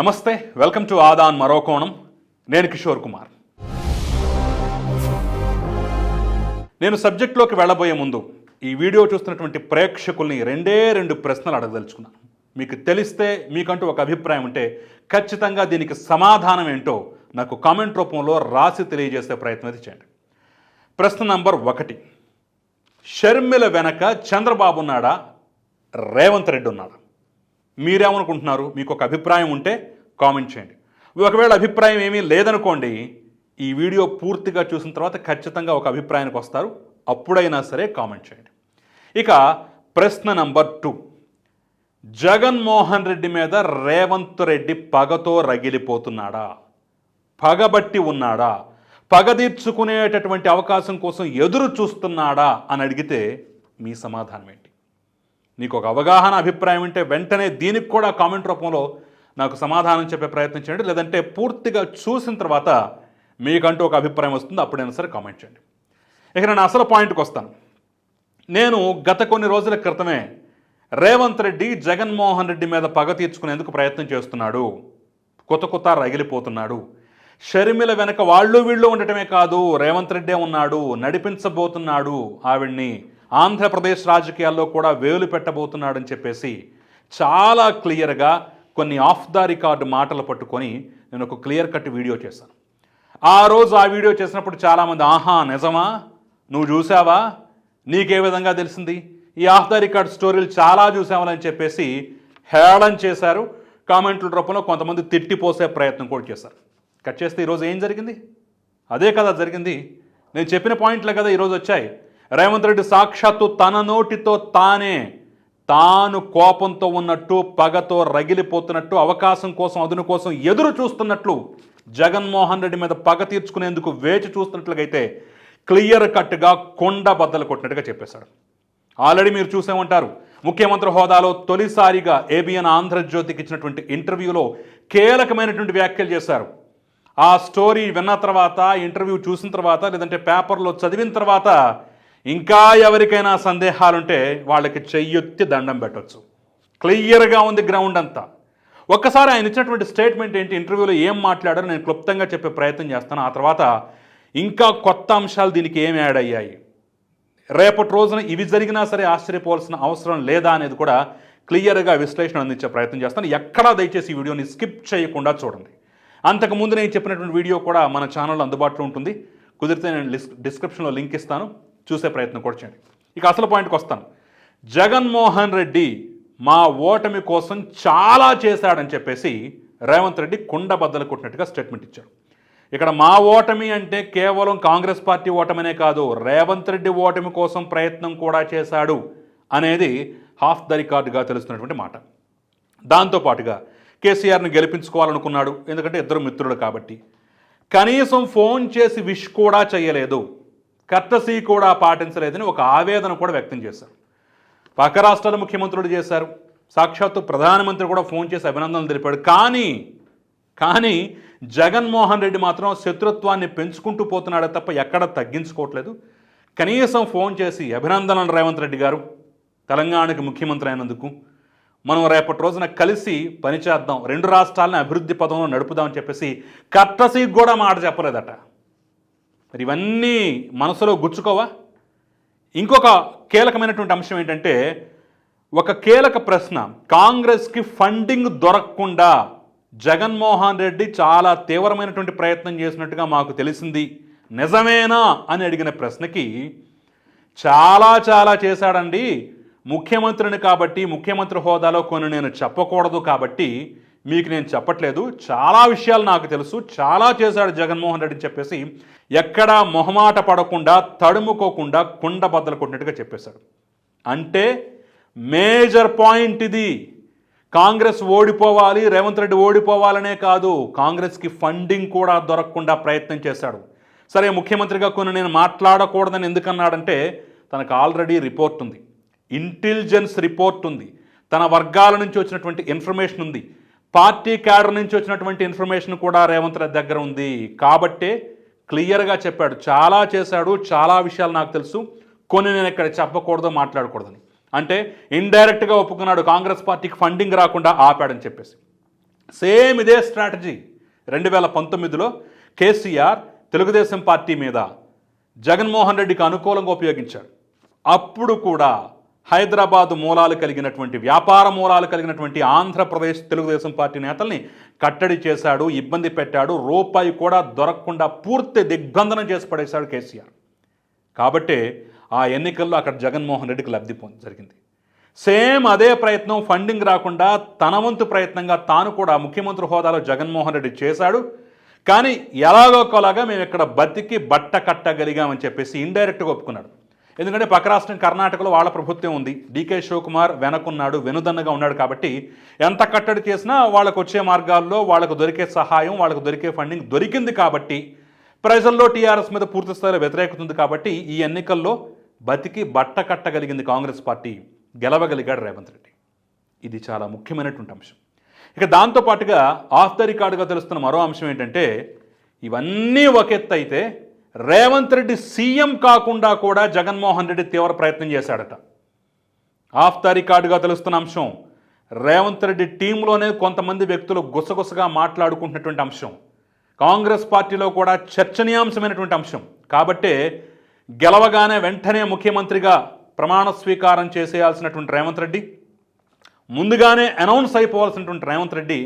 నమస్తే welcome to Aadan మరో కోణం. నేను కిషోర్ కుమార్. నేను సబ్జెక్ట్లోకి వెళ్ళబోయే ముందు ఈ వీడియో చూస్తున్నటువంటి ప్రేక్షకుల్ని రెండే రెండు ప్రశ్నలు అడగదలుచుకున్నాను. మీకు తెలిస్తే మీకంటూ ఒక అభిప్రాయం ఉంటే ఖచ్చితంగా దీనికి సమాధానం ఏంటో నాకు కామెంట్ రూపంలో రాసి తెలియజేసే ప్రయత్నం అయితే చేయండి. ప్రశ్న నంబర్ ఒకటి. షర్మిల వెనక చంద్రబాబు ఉన్నాడా? రేవంత్ రెడ్డి ఉన్నాడా? మీరేమనుకుంటున్నారు? మీకు ఒక అభిప్రాయం ఉంటే కామెంట్ చేయండి. ఒకవేళ అభిప్రాయం ఏమీ లేదనుకోండి ఈ వీడియో పూర్తిగా చూసిన తర్వాత ఖచ్చితంగా ఒక అభిప్రాయానికి వస్తారు. అప్పుడైనా సరే కామెంట్ చేయండి. ఇక ప్రశ్న నంబర్ టూ. జగన్మోహన్ రెడ్డి మీద రేవంత్ రెడ్డి పగతో రగిలిపోతున్నాడా? పగబట్టి ఉన్నాడా? పగ తీర్చుకునేటటువంటి అవకాశం కోసం ఎదురు చూస్తున్నాడా? అని అడిగితే మీ సమాధానం ఏంటి నీకు ఒక అవగాహన అభిప్రాయం ఉంటే వెంటనే దీనికి కూడా కామెంట్ రూపంలో నాకు సమాధానం చెప్పే ప్రయత్నం చేయండి. లేదంటే పూర్తిగా చూసిన తర్వాత మీకంటూ ఒక అభిప్రాయం వస్తుంది అప్పుడైనా సరే కామెంట్ చేయండి. ఇక నేను అసలు పాయింట్కి వస్తాను. నేను గత కొన్ని రోజుల క్రితమే రేవంత్ రెడ్డి జగన్మోహన్ రెడ్డి మీద పగ తీర్చుకునేందుకు ప్రయత్నం చేస్తున్నాడు. కొత్త కొత్త రగిలిపోతున్నాడు. షర్మిల వెనక వాళ్ళు వీళ్ళు ఉండటమే కాదు రేవంత్ రెడ్డే ఉన్నాడు నడిపించబోతున్నాడు ఆవిడ్ని. ఆంధ్రప్రదేశ్ రాజకీయాల్లో కూడా వేలు పెట్టబోతున్నాడని చెప్పేసి చాలా క్లియర్గా కొన్ని ఆఫ్ ద రికార్డు మాటలు పట్టుకొని నేను ఒక క్లియర్ కట్ వీడియో చేశాను. ఆ రోజు ఆ వీడియో చేసినప్పుడు చాలామంది ఆహా నిజమా? నువ్వు చూసావా నీకే విధంగా తెలిసింది? ఈ ఆఫ్ ద రికార్డ్ స్టోరీలు చాలా చూసామని చెప్పేసి హేళన చేశారు. కామెంట్ల రూపంలో కొంతమంది తిట్టిపోసే ప్రయత్నం కూడా చేశారు. కట్ చేస్తే ఈరోజు ఏం జరిగింది? అదే కదా జరిగింది. నేను చెప్పిన పాయింట్లే కదా ఈరోజు వచ్చాయి. రేవంత్ రెడ్డి సాక్షాత్తు తన నోటితో తానే తాను కోపంతో ఉన్నట్టు పగతో రగిలిపోతున్నట్టు అవకాశం కోసం అదును కోసం ఎదురు చూస్తున్నట్లు జగన్మోహన్ రెడ్డి మీద పగ తీర్చుకునేందుకు వేచి చూస్తున్నట్లుగైతే క్లియర్ కట్గా కొండ బద్దలు కొట్టినట్టుగా చెప్పేశాడు. ఆల్రెడీ మీరు చూసే ఉంటారు. ముఖ్యమంత్రి హోదాలో తొలిసారిగా ఏబిఎన్ ఆంధ్రజ్యోతికి ఇచ్చినటువంటి ఇంటర్వ్యూలో కీలకమైనటువంటి వ్యాఖ్యలు చేశారు. ఆ స్టోరీ విన్న తర్వాత ఇంటర్వ్యూ చూసిన తర్వాత లేదంటే పేపర్లో చదివిన తర్వాత ఇంకా ఎవరికైనా సందేహాలుంటే వాళ్ళకి చెయ్యొత్తి దండం పెట్టొచ్చు. క్లియర్గా ఉంది గ్రౌండ్ అంతా. ఒక్కసారి ఆయన ఇచ్చినటువంటి స్టేట్మెంట్ ఏంటి? ఇంటర్వ్యూలో ఏం మాట్లాడారో నేను క్లుప్తంగా చెప్పే ప్రయత్నం చేస్తాను. ఆ తర్వాత ఇంకా కొత్త అంశాలు దీనికి ఏం యాడ్ అయ్యాయి? రేపటి రోజున ఇవి జరిగినా సరే ఆశ్చర్యపోవాల్సిన అవసరం లేదా అనేది కూడా క్లియర్గా విశ్లేషణ అందించే ప్రయత్నం చేస్తాను. ఎక్కడా దయచేసి ఈ వీడియోని స్కిప్ చేయకుండా చూడండి. అంతకుముందు నేను చెప్పినటువంటి వీడియో కూడా మన ఛానల్లో అందుబాటులో ఉంటుంది. కుదిరితే నేను డిస్క్రిప్షన్లో లింక్ ఇస్తాను. చూసే ప్రయత్నం కూడా చేయండి. ఇక అసలు పాయింట్కి వస్తాను. జగన్మోహన్ రెడ్డి మా ఓటమి కోసం చాలా చేశాడని చెప్పేసి రేవంత్ రెడ్డి కుండ బద్దలు కొట్టినట్టుగా స్టేట్మెంట్ ఇచ్చారు ఇక్కడ మా ఓటమి అంటే కేవలం కాంగ్రెస్ పార్టీ ఓటమనే కాదు రేవంత్ రెడ్డి ఓటమి కోసం ప్రయత్నం కూడా చేశాడు అనేది హాఫ్ ద రికార్డుగా తెలుస్తున్నటువంటి మాట. దాంతోపాటుగా కేసీఆర్ని గెలిపించుకోవాలనుకున్నాడు ఎందుకంటే ఇద్దరు మిత్రుడు కాబట్టి. కనీసం ఫోన్ చేసి విష్ కూడా చేయలేదు. కర్తసీ కూడా పాటించలేదని ఒక ఆవేదన కూడా వ్యక్తం చేశారు. పక్క రాష్ట్రాల ముఖ్యమంత్రులు చేశారు. సాక్షాత్తు ప్రధానమంత్రి కూడా ఫోన్ చేసి అభినందనలు తెలిపాడు. కానీ కానీ జగన్మోహన్ రెడ్డి మాత్రం శత్రుత్వాన్ని పెంచుకుంటూ పోతున్నాడే తప్ప ఎక్కడ తగ్గించుకోవట్లేదు. కనీసం ఫోన్ చేసి అభినందనలు రేవంత్ రెడ్డి గారు తెలంగాణకి ముఖ్యమంత్రి అయినందుకు. మనం రేపటి రోజున కలిసి పనిచేద్దాం రెండు రాష్ట్రాలను అభివృద్ధి పదంలో నడుపుదామని చెప్పేసి కర్తసీకి కూడా మాట చెప్పలేదట. మరి ఇవన్నీ మనసులో గుచ్చుకోవా? ఇంకొక కీలకమైనటువంటి అంశం ఏంటంటే ఒక కీలక ప్రశ్న కాంగ్రెస్కి ఫండింగ్ దొరకకుండా జగన్మోహన్ రెడ్డి చాలా తీవ్రమైనటువంటి ప్రయత్నం చేసినట్టుగా మాకు తెలిసింది. నిజమేనా అని అడిగిన ప్రశ్నకి చాలా చాలా చేశాడండి. ముఖ్యమంత్రిని కాబట్టి ముఖ్యమంత్రి హోదాలో కొన్ని నేను చెప్పకూడదు కాబట్టి మీకు నేను చెప్పట్లేదు. చాలా విషయాలు నాకు తెలుసు. చాలా చేశాడు జగన్మోహన్ రెడ్డి చెప్పేసి ఎక్కడా మొహమాట పడకుండా తడుముకోకుండా కుండ బద్దలు కొట్టినట్టుగా చెప్పేశాడు. అంటే మేజర్ పాయింట్ ఇది. కాంగ్రెస్ ఓడిపోవాలి రేవంత్ రెడ్డి ఓడిపోవాలనే కాదు. కాంగ్రెస్కి ఫండింగ్ కూడా దొరకకుండా ప్రయత్నం చేశాడు. సరే ముఖ్యమంత్రిగా కొన్ని నేను మాట్లాడకూడదని ఎందుకన్నాడంటే తనకు ఆల్రెడీ రిపోర్ట్ ఉంది. ఇంటెలిజెన్స్ రిపోర్ట్ ఉంది. తన వర్గాల నుంచి వచ్చినటువంటి ఇన్ఫర్మేషన్ ఉంది. పార్టీ క్యాడర్ నుంచి వచ్చినటువంటి ఇన్ఫర్మేషన్ కూడా రేవంత్ రెడ్డి దగ్గర ఉంది. కాబట్టే క్లియర్గా చెప్పాడు. చాలా చేశాడు. చాలా విషయాలు నాకు తెలుసు. కొన్ని నేను ఇక్కడ చెప్పకూడదు మాట్లాడకూడదని. అంటే ఇండైరెక్ట్గా ఒప్పుకున్నాడు. కాంగ్రెస్ పార్టీకి ఫండింగ్ రాకుండా ఆపాడని చెప్పేసి. సేమ్ ఇదే స్ట్రాటజీ రెండు వేల పంతొమ్మిదిలో కేసీఆర్ తెలుగుదేశం పార్టీ మీద జగన్మోహన్ రెడ్డికి అనుకూలంగా ఉపయోగించాడు. అప్పుడు కూడా హైదరాబాద్ మూలాలు కలిగినటువంటి వ్యాపార మూలాలు కలిగినటువంటి ఆంధ్రప్రదేశ్ తెలుగుదేశం పార్టీ నేతల్ని కట్టడి చేశాడు ఇబ్బంది పెట్టాడు రూపాయి కూడా దొరకకుండా పూర్తి దిగ్బంధనం చేసి పడేశాడు కేసీఆర్. కాబట్టే ఆ ఎన్నికల్లో అక్కడ జగన్మోహన్ రెడ్డికి లబ్ధి పొంది జరిగింది. సేమ్ అదే ప్రయత్నం ఫండింగ్ రాకుండా తన వంతు ప్రయత్నంగా తాను కూడా ముఖ్యమంత్రి హోదాలో జగన్మోహన్ రెడ్డి చేశాడు. కానీ ఎలాగోకోలాగా మేము ఇక్కడ బతికి బట్ట కట్టగలిగామని చెప్పేసి ఇండైరెక్ట్గా ఒప్పుకున్నాడు. ఎందుకంటే పక్క రాష్ట్రం కర్ణాటకలో వాళ్ళ ప్రభుత్వం ఉంది. డీకే శివకుమార్ వెనకున్నాడు వెనుదన్నగా ఉన్నాడు కాబట్టి ఎంత కట్టడి చేసినా వాళ్ళకు వచ్చే మార్గాల్లో వాళ్ళకు దొరికే సహాయం వాళ్ళకు దొరికే ఫండింగ్ దొరికింది కాబట్టి ప్రజల్లో టీఆర్ఎస్ మీద పూర్తి స్థాయిలో వ్యతిరేకత ఉంది కాబట్టి ఈ ఎన్నికల్లో బతికి బట్ట కట్టగలిగింది కాంగ్రెస్ పార్టీ గెలవగలిగాడు రేవంత్ రెడ్డి. ఇది చాలా ముఖ్యమైనటువంటి అంశం. ఇక దాంతోపాటుగా ఆఫ్ ద రికార్డుగా తెలుస్తున్న మరో అంశం ఏంటంటే ఇవన్నీ ఒక ఎత్తు అయితే రేవంత్ రెడ్డి సీఎం కాకుండా కూడా జగన్మోహన్ రెడ్డి తీవ్ర ప్రయత్నం చేశాడట. ఆఫ్ ద రికార్డుగా తెలుస్తున్న అంశం రేవంత్ రెడ్డి టీంలోనే కొంతమంది వ్యక్తులు గుసగుసగా మాట్లాడుకుంటున్నటువంటి అంశం కాంగ్రెస్ పార్టీలో కూడా చర్చనీయాంశమైనటువంటి అంశం. కాబట్టే గెలవగానే వెంటనే ముఖ్యమంత్రిగా ప్రమాణ స్వీకారం చేసేయాల్సినటువంటి రేవంత్ రెడ్డి ముందుగానే అనౌన్స్ అయిపోవాల్సినటువంటి రేవంత్ రెడ్డి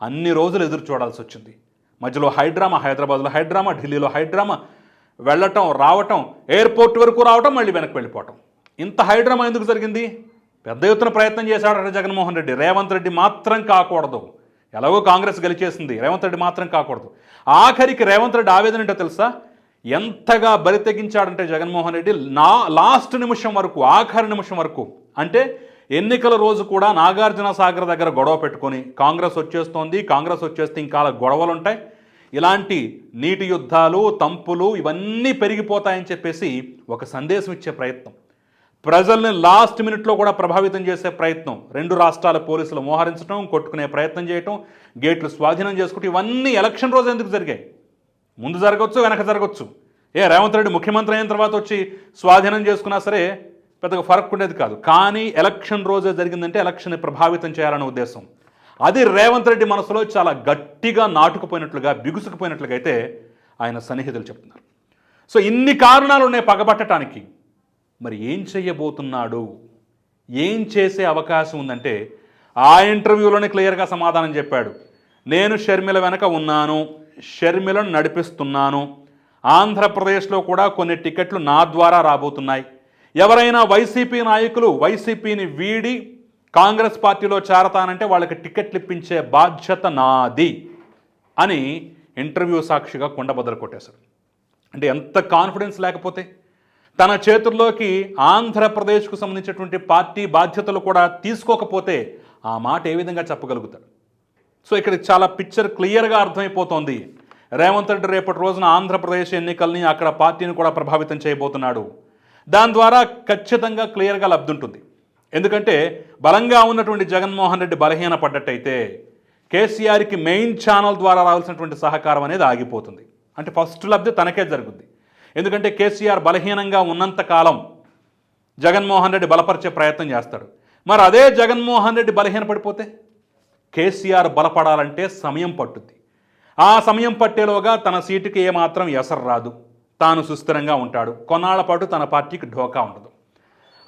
అన్ని రోజులు ఎదురు చూడాల్సి వచ్చింది. మధ్యలో హైడ్రామా హైదరాబాద్లో హైడ్రామా ఢిల్లీలో హైడ్రామా వెళ్ళటం రావటం ఎయిర్పోర్ట్ వరకు రావటం మళ్ళీ వెనక్కి వెళ్ళిపోవటం. ఇంత హైడ్రామా ఎందుకు జరిగింది? పెద్ద ఎత్తున ప్రయత్నం చేశాడట జగన్మోహన్ రెడ్డి. రేవంత్ రెడ్డి మాత్రం కాకూడదు. ఎలాగో కాంగ్రెస్ గెలిచేసింది. రేవంత్ రెడ్డి మాత్రం కాకూడదు. ఆఖరికి రేవంత్ రెడ్డి ఆవేదన ఏంటో తెలుసా? ఎంతగా బరి తెగించాడంటే జగన్మోహన్ రెడ్డి నా లాస్ట్ నిమిషం వరకు ఆఖరి నిమిషం వరకు. అంటే ఎన్నికల రోజు కూడా నాగార్జున సాగర్ దగ్గర గొడవ పెట్టుకొని కాంగ్రెస్ వచ్చేస్తోంది కాంగ్రెస్ వచ్చేస్తే ఇంకా గొడవలు ఉంటాయి ఇలాంటి నీటి యుద్ధాలు తంపులు ఇవన్నీ పెరిగిపోతాయని చెప్పేసి ఒక సందేశం ఇచ్చే ప్రయత్నం. ప్రజల్ని లాస్ట్ మినిట్లో కూడా ప్రభావితం చేసే ప్రయత్నం. రెండు రాష్ట్రాల పోలీసులు మోహరించడం కొట్టుకునే ప్రయత్నం చేయటం గేట్లు స్వాధీనం చేసుకుంటూ ఇవన్నీ ఎలక్షన్ రోజు ఎందుకు జరిగాయి? ముందు జరగవచ్చు వెనక జరగవచ్చు ఏ రేవంత్ రెడ్డి ముఖ్యమంత్రి అయిన తర్వాత వచ్చి స్వాధీనం చేసుకున్నా సరే పెద్దగా ఫరక్ ఉండేది కాదు. కానీ ఎలక్షన్ రోజే జరిగిందంటే ఎలక్షన్ని ప్రభావితం చేయాలనే ఉద్దేశం. అది రేవంత్ రెడ్డి మనసులో చాలా గట్టిగా నాటుకుపోయినట్లుగా బిగుసుకుపోయినట్లుగా అయితే ఆయన సన్నిహితులు చెప్తున్నారు. సో ఇన్ని కారణాలు ఉన్నాయి పగబట్టడానికి మరి ఏం చెయ్యబోతున్నాడు ఏం చేసే అవకాశం ఉందంటే ఆ ఇంటర్వ్యూలోనే క్లియర్గా సమాధానం చెప్పాడు. నేను షర్మిల వెనక ఉన్నాను షర్మిలను నడిపిస్తున్నాను. ఆంధ్రప్రదేశ్లో కూడా కొన్ని టికెట్లు నా ద్వారా రాబోతున్నాయి. ఎవరైనా వైసీపీ నాయకులు వైసీపీని వీడి కాంగ్రెస్ పార్టీలో చేరతానంటే వాళ్ళకి టికెట్లు ఇప్పించే బాధ్యత నాది అని ఇంటర్వ్యూ సాక్షిగా కొండబద్దలు కొట్టేశాడు. అంటే ఎంత కాన్ఫిడెన్స్ లేకపోతే? తన చేతుల్లోకి ఆంధ్రప్రదేశ్కు సంబంధించినటువంటి పార్టీ బాధ్యతలు కూడా తీసుకోకపోతే ఆ మాట ఏ విధంగా చెప్పగలుగుతాడు? సో ఇక్కడ చాలా పిక్చర్ క్లియర్గా అర్థమైపోతోంది. రేవంత్ రెడ్డి రేపటి రోజున ఆంధ్రప్రదేశ్ ఎన్నికల్ని అక్కడ పార్టీని కూడా ప్రభావితం చేయబోతున్నాడు. దాని ద్వారా ఖచ్చితంగా క్లియర్గా లబ్ధి ఉంటుంది. ఎందుకంటే బలంగా ఉన్నటువంటి జగన్మోహన్ రెడ్డి బలహీన పడ్డట్టయితే కేసీఆర్కి మెయిన్ ఛానల్ ద్వారా రావాల్సినటువంటి సహకారం అనేది ఆగిపోతుంది. అంటే ఫస్ట్ లబ్ధి తనకే జరుగుద్ది. ఎందుకంటే కేసీఆర్ బలహీనంగా ఉన్నంత కాలం జగన్మోహన్ రెడ్డి బలపరిచే ప్రయత్నం చేస్తాడు. మరి అదే జగన్మోహన్ రెడ్డి బలహీన పడిపోతే కేసీఆర్ బలపడాలంటే సమయం పట్టుద్ది. ఆ సమయం పట్టేలోగా తన సీటుకి ఏమాత్రం ఎసరు రాదు. తాను సుస్థిరంగా ఉంటాడు. కొన్నాళ్ళ పాటు తన పార్టీకి ఢోకా ఉండదు.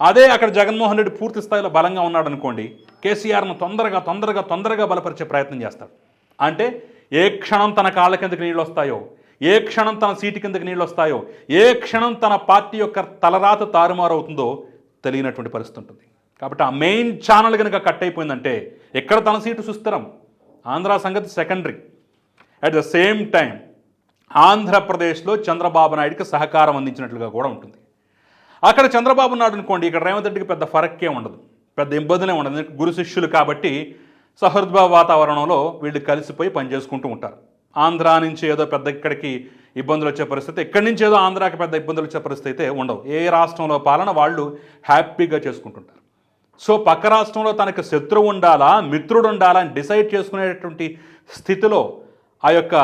అదే అక్కడ జగన్మోహన్ రెడ్డి పూర్తి స్థాయిలో బలంగా ఉన్నాడు అనుకోండి కేసీఆర్ను తొందరగా తొందరగా తొందరగా బలపరిచే ప్రయత్నం చేస్తాడు. అంటే ఏ క్షణం తన కాళ్ళ కిందకి నీళ్ళు వస్తాయో ఏ క్షణం తన సీటు కిందకి నీళ్ళు వస్తాయో ఏ క్షణం తన పార్టీ యొక్క తలరాత తారుమారవుతుందో తెలియనటువంటి పరిస్థితి ఉంటుంది. కాబట్టి ఆ మెయిన్ ఛానల్ కనుక కట్ అయిపోయిందంటే ఎక్కడ తన సీటు సుస్థిరం? ఆంధ్ర సంగతి secondary. At the same time ఆంధ్రప్రదేశ్లో చంద్రబాబు నాయుడికి సహకారం అందించినట్లుగా కూడా ఉంటుంది. అక్కడ చంద్రబాబు నాయుడు అనుకోండి ఇక్కడ రేవంత్ రెడ్డికి పెద్ద ఫరక్కే ఉండదు పెద్ద ఇబ్బందినే ఉండదు. గురు శిష్యులు కాబట్టి సహృద్భావ వాతావరణంలో వీళ్ళు కలిసిపోయి పనిచేసుకుంటూ ఉంటారు. ఆంధ్ర నుంచి ఏదో పెద్ద ఇక్కడికి ఇబ్బందులు వచ్చే పరిస్థితి ఇక్కడి నుంచి ఏదో ఆంధ్రాకి పెద్ద ఇబ్బందులు వచ్చే పరిస్థితి అయితే ఉండవు. ఏ రాష్ట్రంలో పాలన వాళ్ళు హ్యాపీగా చేసుకుంటుంటారు. సో పక్క రాష్ట్రంలో తనకు శత్రువు ఉండాలా మిత్రుడు ఉండాలా అని డిసైడ్ చేసుకునేటటువంటి స్థితిలో ఆ యొక్క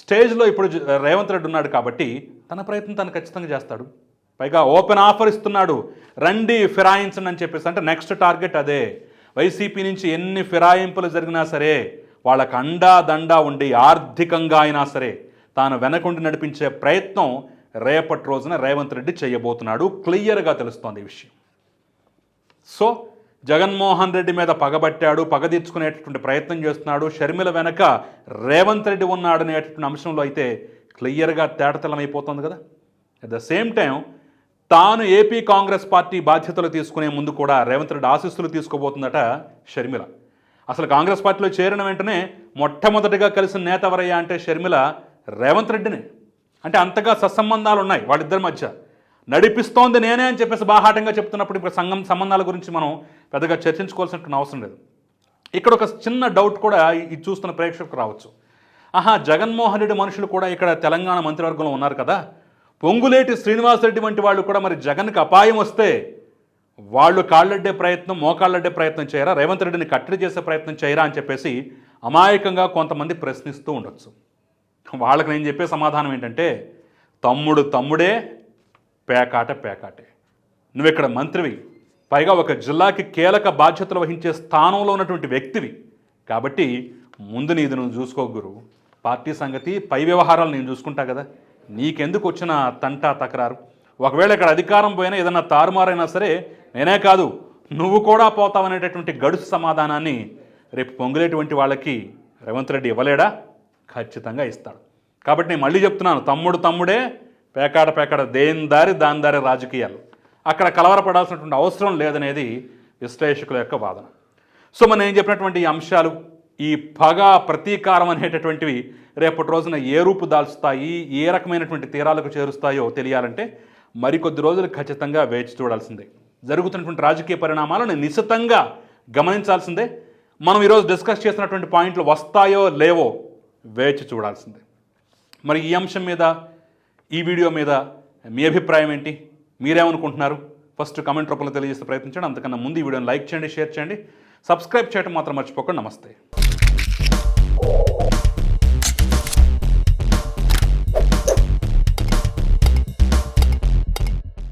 స్టేజ్లో ఇప్పుడు రేవంత్ రెడ్డి ఉన్నాడు కాబట్టి తన ప్రయత్నం తను ఖచ్చితంగా చేస్తాడు. పైగా ఓపెన్ ఆఫర్ ఇస్తున్నాడు. రండి ఫిరాయించండి అని చెప్పేసి. అంటే నెక్స్ట్ టార్గెట్ అదే. వైసీపీ నుంచి ఎన్ని ఫిరాయింపులు జరిగినా సరే వాళ్ళకు అండా దండా ఉండి ఆర్థికంగా అయినా సరే తాను వెనకుండి నడిపించే ప్రయత్నం రేపటి రోజున రేవంత్ రెడ్డి చేయబోతున్నాడు. క్లియర్గా తెలుస్తోంది ఈ విషయం. సో జగన్మోహన్ రెడ్డి మీద పగబట్టాడు పగ తీర్చుకునేటటువంటి ప్రయత్నం చేస్తున్నాడు. షర్మిల వెనక రేవంత్ రెడ్డి ఉన్నాడు అనేటటువంటి అంశంలో అయితే క్లియర్గా తేటతెల్లమైపోతుంది కదా. అట్ ద సేమ్ టైం తాను ఏపీ కాంగ్రెస్ పార్టీ బాధ్యతలు తీసుకునే ముందు కూడా రేవంత్ రెడ్డి ఆశీస్సులు తీసుకోబోతుందట షర్మిల. అసలు కాంగ్రెస్ పార్టీలో చేరిన వెంటనే మొట్టమొదటిగా కలిసిన నేత ఎవరయ్యా అంటే షర్మిల రేవంత్ రెడ్డిని. అంటే అంతగా సత్సంబంధాలు ఉన్నాయి వాళ్ళిద్దరి మధ్య. నడిపిస్తోంది నేనే అని చెప్పేసి బాహాటంగా చెప్తున్నప్పుడు ఇప్పుడు సంఘం సంబంధాల గురించి మనం పెద్దగా చర్చించుకోవాల్సిన అవసరం లేదు. ఇక్కడ ఒక చిన్న డౌట్ కూడా ఇది చూస్తున్న ప్రేక్షకులకు రావచ్చు. ఆహా జగన్మోహన్ రెడ్డి మనుషులు కూడా ఇక్కడ తెలంగాణ మంత్రివర్గంలో ఉన్నారు కదా. పొంగులేటి శ్రీనివాసరెడ్డి వంటి వాళ్ళు కూడా మరి జగన్కి అపాయం వస్తే వాళ్ళు కాళ్ళడ్డే ప్రయత్నం మోకాళ్ళడ్డే ప్రయత్నం చేయరా? రేవంత్ రెడ్డిని కట్టడి చేసే ప్రయత్నం చేయరా అని చెప్పేసి అమాయకంగా కొంతమంది ప్రశ్నిస్తూ ఉండొచ్చు. వాళ్ళకి నేను చెప్పే సమాధానం ఏంటంటే తమ్ముడు తమ్ముడే పేకాట పేకాటే. నువ్వు ఇక్కడ మంత్రివి? పైగా ఒక జిల్లాకి కీలక బాధ్యతలు వహించే స్థానంలో ఉన్నటువంటి వ్యక్తివి. కాబట్టి ముందు నీది నువ్వు చూసుకో గురు. పార్టీ సంగతి పై వ్యవహారాలు నేను చూసుకుంటా కదా. నీకెందుకు వచ్చిన తంటా తకరారు? ఒకవేళ ఇక్కడ అధికారం పోయినా ఏదన్నా తారుమారైనా సరే నేనే కాదు నువ్వు కూడా పోతావనేటటువంటి గడుసు సమాధానాన్ని రేపు పొంగులేటువంటి వాళ్ళకి రేవంత్ రెడ్డి ఇవ్వలేడా? ఖచ్చితంగా ఇస్తాడు. కాబట్టి నేను మళ్ళీ చెప్తున్నాను తమ్ముడు తమ్ముడే పేకాడ పేకాడ దేని దారి దాని దారి రాజకీయాలు. అక్కడ కలవరపడాల్సినటువంటి అవసరం లేదనేది విశ్లేషకుల యొక్క వాదన. సో మనం నేను చెప్పినటువంటి ఈ అంశాలు ఈ పగ ప్రతీకారం అనేటటువంటివి రేపటి రోజున ఏ రూపు దాల్చుతాయి ఏ రకమైనటువంటి తీరాలకు చేరుస్తాయో తెలియాలంటే మరికొద్ది రోజులు ఖచ్చితంగా వేచి చూడాల్సిందే. జరుగుతున్నటువంటి రాజకీయ పరిణామాలను నిశితంగా గమనించాల్సిందే. మనం ఈరోజు డిస్కస్ చేసినటువంటి పాయింట్లు వస్తాయో లేవో వేచి చూడాల్సిందే. మరి ఈ అంశం మీద ఈ వీడియో మీద మీ అభిప్రాయం ఏంటి? మీరేమనుకుంటున్నారు? ఫస్ట్ కమెంట్ రూపంలో తెలియజేస్తే ప్రయత్నించండి. అంతకన్నా ముందు ఈ వీడియోని లైక్ చేయండి షేర్ చేయండి. సబ్స్క్రైబ్ చేయడం మాత్రం మర్చిపోకండి. నమస్తే.